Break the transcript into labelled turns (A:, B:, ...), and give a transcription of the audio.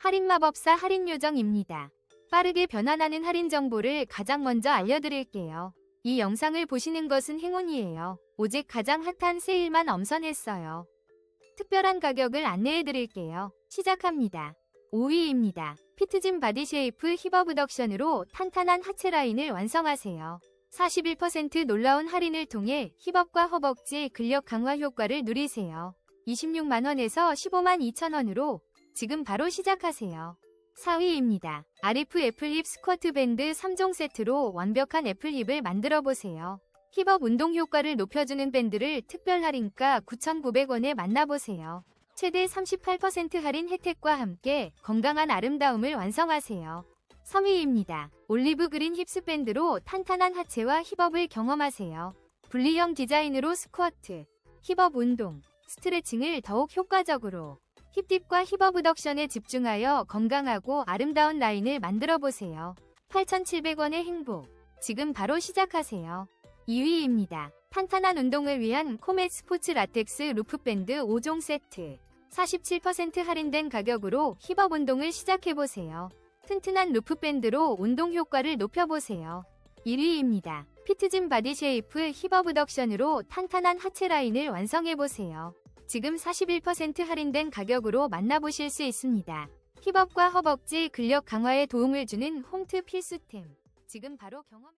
A: 할인 마법사 할인 요정입니다. 빠르게 변환하는 할인 정보를 가장 먼저 알려드릴게요. 이 영상을 보시는 것은 행운이에요. 오직 가장 핫한 세일만 엄선했어요. 특별한 가격을 안내해드릴게요. 시작합니다. 5위입니다. 피트진 바디 쉐이프 힙업브덕션으로 탄탄한 하체 라인을 완성하세요. 41% 놀라운 할인을 통해 힙업과 허벅지 근력 강화 효과를 누리세요. 26만원에서 15만 2천원으로 지금 바로 시작하세요. 4위입니다. 아리프 애플힙 스쿼트 밴드 3종 세트로 완벽한 애플힙을 만들어 보세요. 힙업 운동 효과를 높여주는 밴드를 특별 할인가 9,900원에 만나보세요. 최대 38% 할인 혜택과 함께 건강한 아름다움을 완성하세요. 3위입니다. 올리브 그린 힙스 밴드로 탄탄한 하체와 힙업을 경험하세요. 분리형 디자인으로 스쿼트, 힙업 운동, 스트레칭을 더욱 효과적으로 힙딥과 힙업브덕션에 집중하여 건강하고 아름다운 라인을 만들어 보세요. 8,700원의 행복. 지금 바로 시작하세요. 2위입니다. 탄탄한 운동을 위한 코멧 스포츠 라텍스 루프밴드 5종 세트. 47% 할인된 가격으로 힙업 운동을 시작해보세요. 튼튼한 루프밴드로 운동 효과를 높여보세요. 1위입니다. 피트진 바디 쉐이프 힙업브덕션으로 탄탄한 하체 라인을 완성해보세요. 지금 41% 할인된 가격으로 만나보실 수 있습니다. 힙업과 허벅지 근력 강화에 도움을 주는 홈트 필수템. 지금 바로 경험